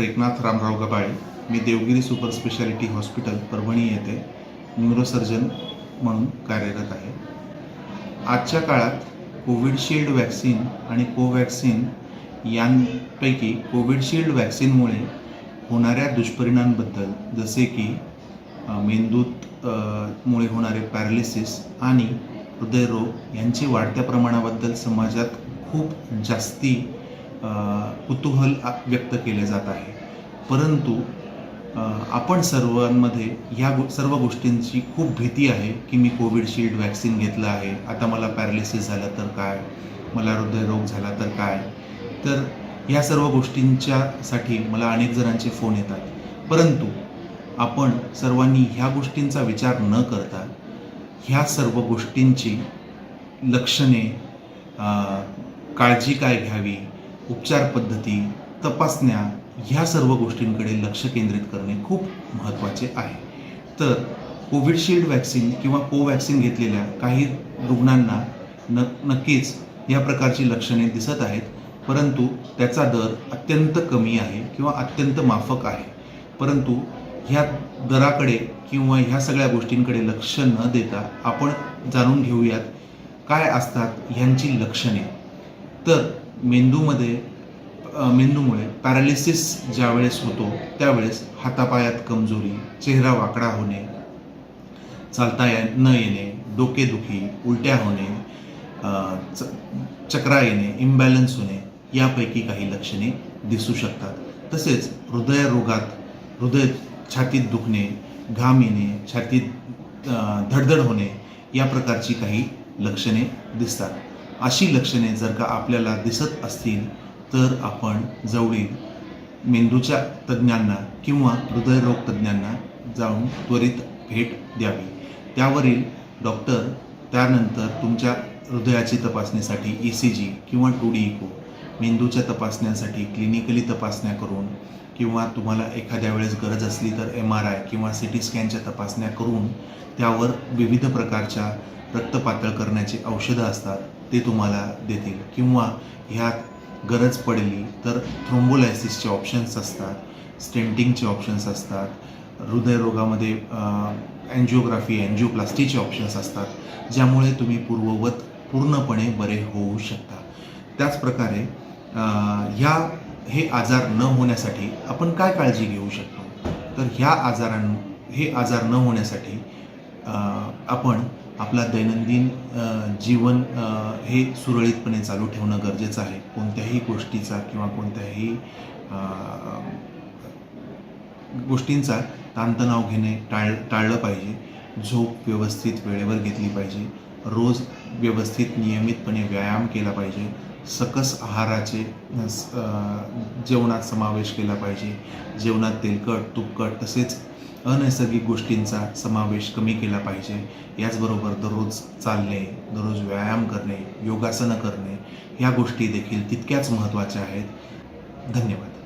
Doctor Eknath Ramrao Gabale मी Devgiri super speciality hospital Parbhani येथे neurosurgeon म्हणून कार्यरत आहे. आजच्या काळात कोविडशिल्ड वॅक्सिन आणि कोवॅक्सिन यांपैकी कोविडशिल्ड वॅक्सिनमुळे होणाऱ्या दुष्परिणामांबद्दल जसे की मेंदूत मुळे होणारे पॅरालिसिस आणि हृदयरोग यांची वाढत्या प्रमाणाबद्दल समाजात खूप जास्ती कुतूहल व्यक्त केले जात आहे. परंतु आपण सर्वांमध्ये ह्या गो सर्व गोष्टींची खूप भीती आहे की मी कोविडशिल्ड वॅक्सिन घेतलं आहे. आता मला पॅरालिसिस झालं तर काय? मला हृदयरोग झाला तर काय? तर ह्या सर्व गोष्टींच्यासाठी मला अनेक जणांचे फोन येतात. परंतु आपण सर्वांनी ह्या गोष्टींचा विचार न करता ह्या सर्व गोष्टींची लक्षणे काळजी काय घ्यावी? उपचार पद्धती तपासण्या ह्या सर्व गोष्टींकडे लक्ष केंद्रित करणे खूप महत्त्वाचे आहे. तर कोविडशिल्ड वॅक्सिन किंवा कोवॅक्सिन घेतलेल्या काही रुग्णांना न नक्कीच या प्रकारची लक्षणे दिसत आहेत परंतु त्याचा दर अत्यंत कमी आहे किंवा अत्यंत माफक आहे. परंतु ह्या दराकडे किंवा ह्या सगळ्या गोष्टींकडे लक्ष न देता आपण जाणून घेऊयात काय असतात ह्यांची लक्षणे. तर मेंदूमध्ये मेंदूमुळे पॅरालिसिस ज्यावेळेस होतो त्यावेळेस हातापायात कमजोरी चेहरा वाकडा होणे चालता ये न येणे डोकेदुखी उलट्या होणे च- चक्रा येणे इम्बॅलन्स होणे यापैकी काही लक्षणे दिसू शकतात. तसेच हृदयरोगात हृदय छातीत दुखणे घाम येणे छातीत धडधड होणे या प्रकारची काही लक्षणे दिसतात. अशी लक्षणे जर का आपल्याला दिसत असतील तर आपण जवळील मेंदूच्या तज्ज्ञांना किंवा हृदयरोग तज्ज्ञांना जाऊन त्वरित भेट द्यावी. त्यावरील डॉक्टर त्यानंतर तुमच्या हृदयाची तपासणीसाठी ई सी जी किंवा टू डी इको मेंदूच्या तपासण्यासाठी क्लिनिकली तपासण्या करून किंवा तुम्हाला एखाद्या वेळेस गरज असली तर एम आर आय किंवा सी टी स्कॅनच्या तपासण्या करून त्यावर विविध प्रकारच्या रक्त पातळ करण्याची औषधं असतात ते तुम्हाला देतील. किंवा ह्यात गरज पडली तर थ्रोम्बोलायसिसचे ऑप्शन्स असतात स्टेंटिंगचे ऑप्शन्स असतात हृदयरोगामध्ये अँजिओग्राफी अँजिओप्लास्टीचे ऑप्शन्स असतात ज्यामुळे तुम्ही पूर्ववत पूर्णपणे बरे होऊ शकता. त्याचप्रकारे ह्या हे आजार न होण्यासाठी आपण काय काळजी घेऊ शकतो? तर ह्या आजारां हे आजार न होण्यासाठी आपण आपला दैनंदिन जीवन हे सुरळीतपणे चालू ठेवणं गरजेचं आहे. कोणत्याही गोष्टीचा किंवा कोणत्याही गोष्टींचा ताणतणाव घेणे टाळ टाळलं पाहिजे. झोप व्यवस्थित वेळेवर घेतली पाहिजे. रोज व्यवस्थित नियमितपणे व्यायाम केला पाहिजे. सकस आहाराचे स- जेवणात समावेश केला पाहिजे. जेवणात तेलकट तुपकट तसेच अनैसर्गिक गोष्टींचा समावेश कमी केला पाहिजे. याचबरोबर दररोज चालणे दररोज व्यायाम करणे योगासनं करणे ह्या गोष्टी देखील तितक्याच महत्त्वाच्या आहेत. धन्यवाद.